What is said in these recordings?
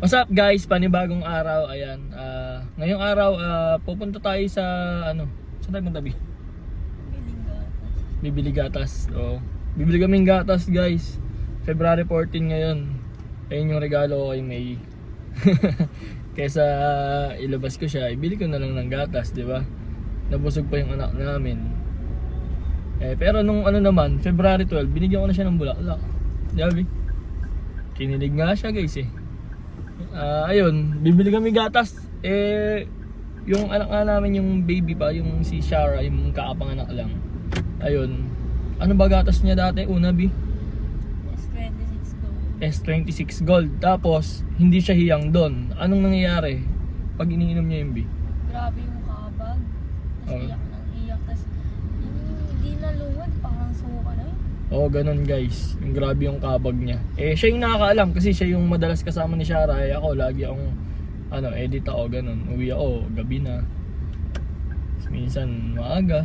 What's up guys? Panibagong araw. Ayan. ah, ngayong araw, ah, pupunta tayo sa ano? Saan tayo punta, Bi? Biling gatas. Bibili gatas. Oo. Bibili kaming gatas guys. February 14 ngayon. Ayun yung regalo ko kay May. Kesa ilabas ko siya, ibili ko na lang ng gatas, di ba? Nabusog pa yung anak namin. Eh, pero nung ano naman, February 12, binigyan ko na siya ng bulaklak. Di ba? Kinilig nga siya guys eh. Ah, ayun, bibili kami gatas. Eh, yung anak nga namin, yung baby pa, yung si Shara, yung kaapanganak lang. Ayun. Ano ba gatas niya dati? Una, B? S26 ko. S26 Gold. Tapos, hindi siya hiyang doon. Anong nangyayari? Pag iniinom niya yung B? Grabe yung kabag. Tapos Oo. iyak ng iyak. Tapos hindi na lumad, parang suka. Oo, ganun guys. Yung grabe yung kabag niya. Eh, siya yung nakakaalam kasi siya yung madalas kasama ni Shara. Eh, ako, lagi akong, ano, edit ako, ganun. Uwi ako, gabi na. Minsan, maaga.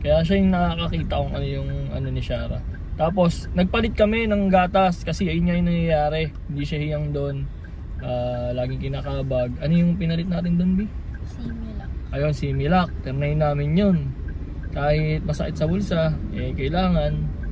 Kaya siya yung nakakakita kung ano yung, ano ni Shara. Tapos, nagpalit kami ng gatas kasi ayun nga yung nangyayari. Hindi siya hiyang doon. Ah, laging kinakabag. Ano yung pinalit natin doon, Bi? Simila. Ayun, si Milak. Ternay namin yun. Kahit masakit sa bulsa, eh, kailangan.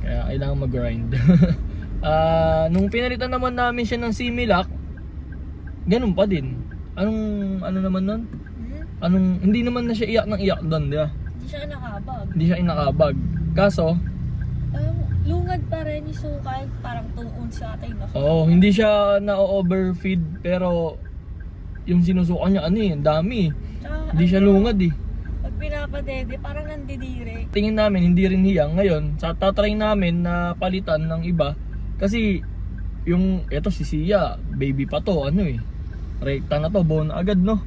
Kaya kailangan mag-grind. Ah, nung pinalitan naman namin siya ng si Milak, ganun pa din. Anong, ano naman nun? Hmm? Anong, hindi naman na siya iyak ng iyak doon, di ba? Hindi siya nakabag. Hindi siya inakabag. Kaso, Um, lungad pa rin yung suka. Parang tuon sa atay na. oo, hindi siya na-overfeed, pero yung sinusukan niya, ano eh, dami. Tsaka, Hindi siya ano, lungad eh. Pinapadede, parang nandidire. tingin namin hindi rin hiyang ngayon sa tatry namin na palitan ng iba kasi yung eto si Sia baby pa to ano eh. Rekta na to bona agad no?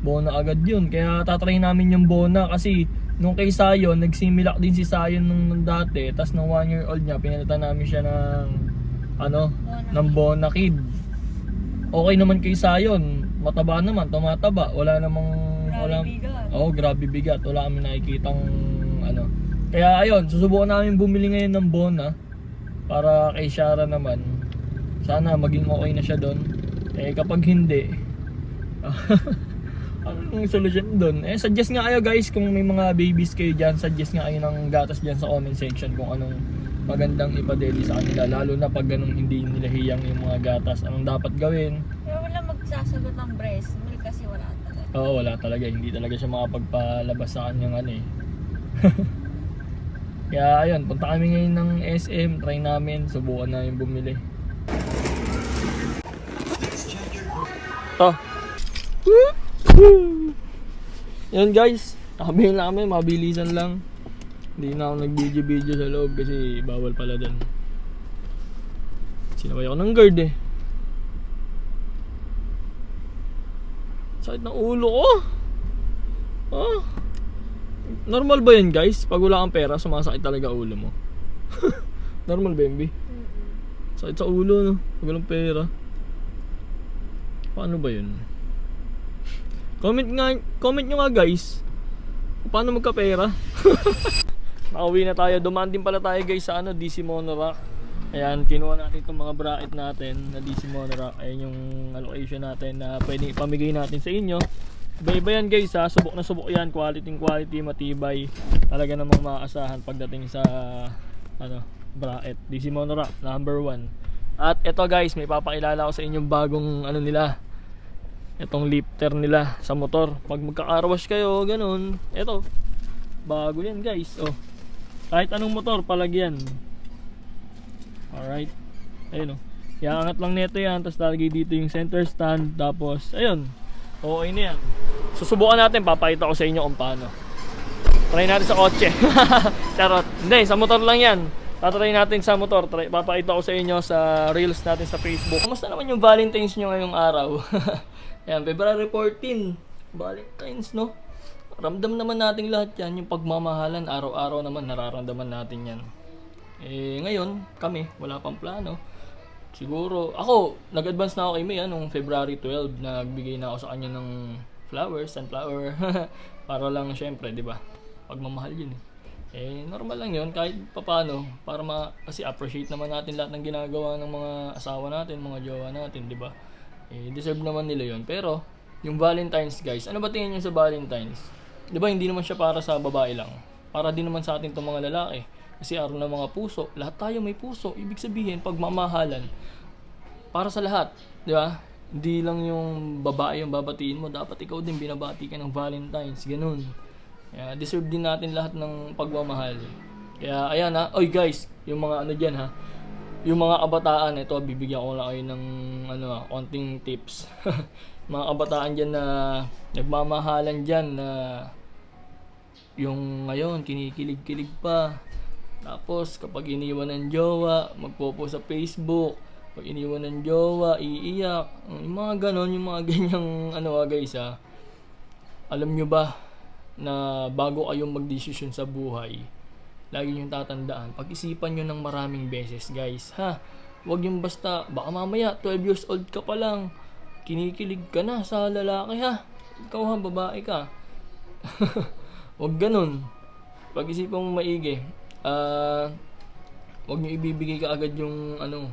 Bona agad yun. Kaya tatry namin yung bona kasi nung kay Sayon nagsimilak din si Sayon nung, nung dati tas nung 1 year old niya pinalitan namin siya ng ano Bona ng Bona Kid. Okay naman kay Sayon mataba naman tumataba. Wala namang wala bigat. Oo, grabe bigat. Wala kami nakikitang ano. Kaya ayun, susubukan namin bumili ngayon ng Bona para kay Shara naman. Sana maging okay na siya doon. Eh kapag hindi, anong solusyon doon? Eh suggest nga kayo guys kung may mga babies kayo dyan, suggest nga kayo ng gatas dyan sa comment section kung anong magandang ipadeli sa kanila. Lalo na pag ganun hindi nila hiyang yung mga gatas. Anong dapat gawin? Pero wala magsasagot ng breast milk kasi wala Oo, wala talaga. Hindi talaga siya makapagpalabas sa kanyang ano eh. Kaya ayun, punta kami ngayon ng SM. Try namin. Subukan namin bumili. To. Yan guys. Nakabil na kami. Mabilisan lang. Hindi na ako nag-video-video sa loob kasi bawal pala dun. Sinaway ako ng guard eh. Sakit ng ulo ko. Ah. Normal ba yan guys? Pag wala kang pera, sumasakit talaga ulo mo. Normal ba yun, Bi? Sakit sa ulo, no? Pag walang pera. Paano ba yun? Comment nga, comment nyo nga guys. Paano magkapera? Nakauwi na tayo. Dumaan din pala tayo guys sa ano, DC Monorack. Ayan, kinuha natin itong mga bracket natin na DC Monorack. Ayan yung allocation natin na pwede ipamigay natin sa inyo. Iba-iba yan guys ha, subok na subok yan, quality quality, matibay. Talaga namang maaasahan pagdating sa ano, bracket. DC Monorack, number 1. At ito guys, may papakilala ko sa inyong bagong ano nila. Itong lifter nila sa motor. Pag magka-carwash kayo, ganun. Ito, bago yan guys. Oh. Kahit anong motor, palagyan. Alright. Ayun o. Iangat lang nito yan. Tapos lalagay dito yung center stand. Tapos, ayun. Okay na yan. Susubukan natin. Papakita ko sa inyo kung paano. Try natin sa kotse. Charot. Hindi, sa motor lang yan. Tatry natin sa motor. Try, papakita ko sa inyo sa reels natin sa Facebook. Kamusta naman yung Valentine's nyo ngayong araw? yan, February 14. Valentine's, no? Ramdam naman natin lahat yan. Yung pagmamahalan, araw-araw naman nararamdaman natin yan. Eh, ngayon, kami, wala pang plano. Siguro, ako, nag-advance na ako kay May, ah, nung February 12, nagbigay na ako sa kanya ng flowers, sunflower. para lang, syempre, di ba? Pagmamahal yun eh. Eh, normal lang yun, kahit papano, para ma, kasi appreciate naman natin lahat ng ginagawa ng mga asawa natin, mga jowa natin, di ba? Eh, deserve naman nila yon Pero, yung Valentine's guys, ano ba tingin nyo sa Valentine's? Di ba hindi naman siya para sa babae lang? Para din naman sa atin itong mga lalaki. Kasi araw ng mga puso, lahat tayo may puso. Ibig sabihin, pagmamahalan, para sa lahat, di ba? Hindi lang yung babae yung babatiin mo, dapat ikaw din binabati ka ng Valentine's, ganun. Kaya deserve din natin lahat ng pagmamahal. Kaya ayan ha, oy guys, yung mga ano diyan ha. Yung mga kabataan, ito bibigyan ko lang kayo ng ano, konting tips. mga kabataan diyan na nagmamahalan diyan na yung ngayon kinikilig-kilig pa. Tapos kapag iniwan ng jowa, magpopo sa Facebook. Pag iniwan ng jowa, iiyak. Yung mga ganon, yung mga ganyang ano ah, guys ah. Alam nyo ba na bago kayong magdesisyon sa buhay, lagi nyo tatandaan, pag-isipan nyo ng maraming beses guys ha. Huwag yung basta, baka mamaya 12 years old ka pa lang, kinikilig ka na sa lalaki ha. Ikaw ha, babae ka. Huwag ganun. Pag-isipan mo maigi. Ah, huwag niyo ibibigay ka agad yung ano,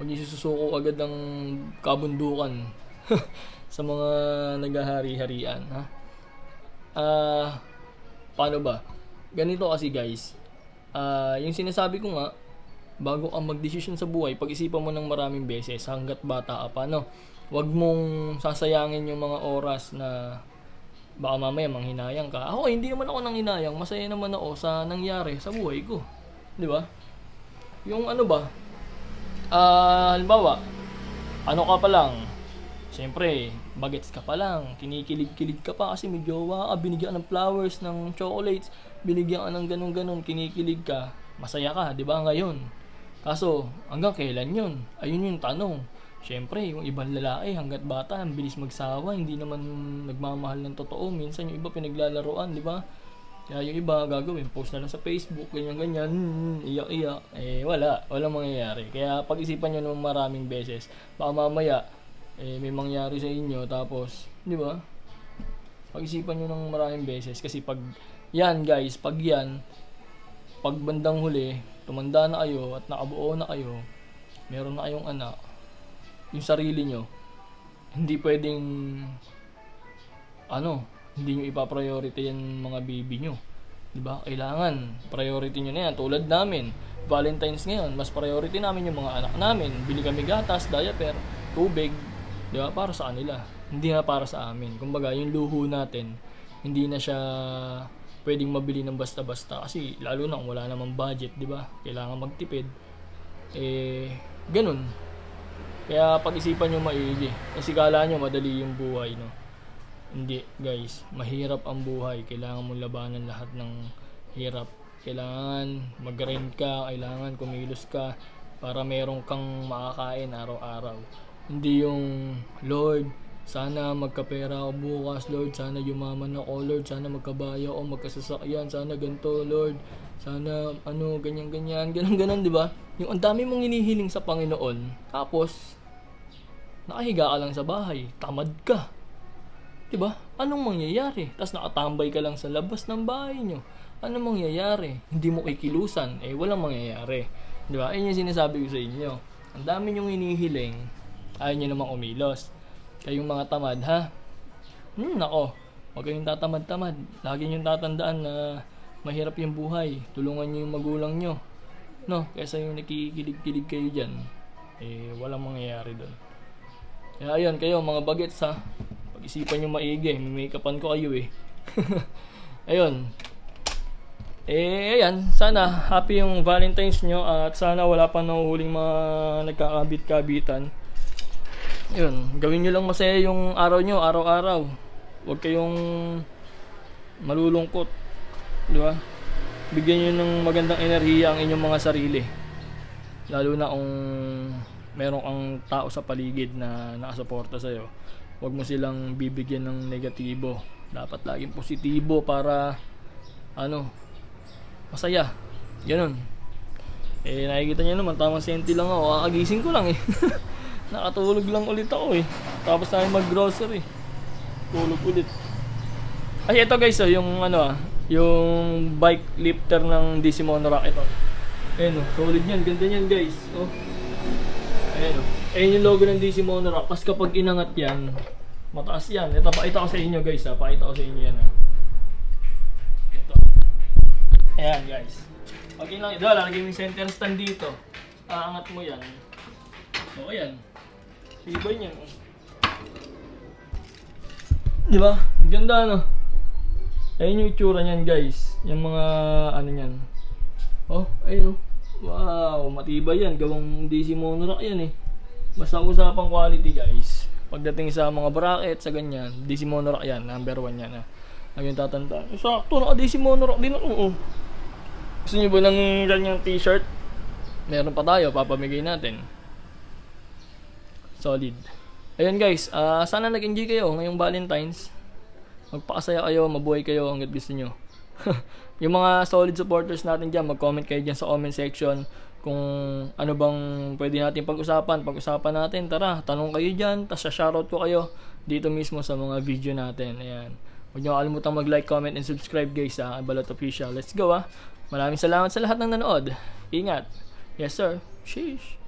huwag niyo susuko agad ng kabundukan sa mga naghahari-harian, ha? Ah, paano ba? Ganito kasi guys. Ah, yung sinasabi ko nga, bago ka magdesisyon sa buhay, pag-isipan mo ng maraming beses hanggat bata ka pa, no? Huwag mong sasayangin yung mga oras na baka mamaya manghinayang ka. Ako, hindi naman ako nang hinayang. Masaya naman ako sa nangyari sa buhay ko. Di ba? Yung ano ba? Ah, halimbawa, ano ka pa lang, Siyempre, bagets ka pa lang, kinikilig-kilig ka pa kasi may jowa ka, binigyan ng flowers, ng chocolates, binigyan ka ng ganun-ganun, kinikilig ka, masaya ka, di ba ngayon? Kaso, hanggang kailan yun? Ayun yung tanong. Siyempre, yung ibang lalaki, hanggat bata, ang bilis magsawa, hindi naman nagmamahal ng totoo. Minsan yung iba pinaglalaroan, di ba? Kaya yung iba gagawin, post na lang sa Facebook, ganyan-ganyan, iyak-iyak. Eh, wala. Walang mangyayari. Kaya pag-isipan nyo naman maraming beses. Baka mamaya, eh, may mangyari sa inyo, tapos, di ba? Pag-isipan nyo ng maraming beses. Kasi pag, yan guys, pag yan, pag bandang huli, tumanda na kayo at nakabuo na kayo, meron na kayong anak, yung sarili nyo, hindi pwedeng, ano, hindi nyo ipapriority yan mga baby nyo. Ba? Kailangan, priority nyo na yan. Tulad namin, Valentine's ngayon, mas priority namin yung mga anak namin. Bili kami gatas, diaper, tubig, di ba? Para sa kanila. Hindi na para sa amin. Kumbaga, yung luho natin, hindi na siya pwedeng mabili ng basta-basta kasi lalo na kung wala namang budget, di ba? Kailangan magtipid. Eh, ganun. Kaya pag-isipan nyo maigi. Kasi kala nyo madali yung buhay, no? Hindi, guys. Mahirap ang buhay. Kailangan mo labanan lahat ng hirap. Kailangan mag-grind ka, kailangan kumilos ka para meron kang makakain araw-araw. Hindi yung, Lord, sana magkapera ako bukas, Lord. Sana yumaman ako, Lord. Sana magkabayo ako, magkasasakyan. Sana ganito, Lord. Sana, ano, ganyan-ganyan. Ganun-ganon, di ba? Yung ang dami mong hinihiling sa Panginoon. Tapos, nakahiga ka lang sa bahay. Tamad ka. Diba? Anong mangyayari? Tapos nakatambay ka lang sa labas ng bahay nyo. Anong mangyayari? Hindi mo kikilusan. Eh, walang mangyayari. Diba? Ayun yung sinasabi ko sa inyo. Ang dami nyong hinihiling. Ayaw nyo namang umilos. Kayong mga tamad, ha? Hmm, nako. Huwag kayong tatamad-tamad. Lagi nyo tatandaan na mahirap yung buhay. Tulungan nyo yung magulang nyo. No? Kesa yung nakikilig-kilig kayo dyan. Eh, walang mangyayari doon. Kaya ayun, kayo mga bagets ha. Pag-isipan nyo maigi. May make-upan ko kayo eh. ayun. Eh, ayan. Sana happy yung Valentine's nyo at sana wala pa nahuhuling mga nagkakabit-kabitan. Ayun. Gawin nyo lang masaya yung araw nyo, araw-araw. Huwag kayong malulungkot. Di ba? Bigyan nyo ng magandang enerhiya ang inyong mga sarili. Lalo na kung meron kang tao sa paligid na nakasuporta sa'yo. Huwag mo silang bibigyan ng negatibo. Dapat laging positibo para ano, masaya. Ganun. Eh, nakikita nyo naman, tamang senti lang ako. Kakagising ko lang eh. Nakatulog lang ulit ako eh. Tapos tayo mag-grocery. Tulog ulit. Ay, ito guys, oh, yung ano ah, yung bike lifter ng DC Monorack ito. Ayun oh, solid yan, ganda yan guys. Oh. Ayun oh. Ayun yung logo ng DC Monorack. Tapos kapag inangat yan, mataas yan. Ito, pakita ko sa inyo guys ha. Pakita ko sa inyo yan ha. Ito. Ayan guys. Pag inangat, diba, lalagay mo yung center stand dito. Aangat mo yan. O ayan. Tibay niyan. oh. Di ba? Ganda no? Ayun yung itsura niyan guys. Yung mga ano niyan. Oh, ayun oh. Wow, matibay yan. Gawang DC monorack yan eh. Basta usapang quality guys. Pagdating sa mga bracket, sa ganyan, DC monorack yan. Number one yan ah. Ang yung tatandaan. Sakto, naka DC monorack din ako. Oh. Gusto niyo ba ng ganyang t-shirt? Meron pa tayo, papamigay natin. Solid. Ayun guys, ah, sana nag-enjoy kayo ngayong Valentine's. Magpakasaya kayo, mabuhay kayo hanggat gusto nyo. yung mga solid supporters natin dyan, mag-comment kayo dyan sa comment section kung ano bang pwede natin pag-usapan. Pag-usapan natin, tara, tanong kayo dyan, tapos shoutout ko kayo dito mismo sa mga video natin. Ayan. Huwag nyo kalimutan mag-like, comment, and subscribe guys sa Balot Official. Let's go ah. Maraming salamat sa lahat ng nanood. Ingat. Yes sir. Sheesh.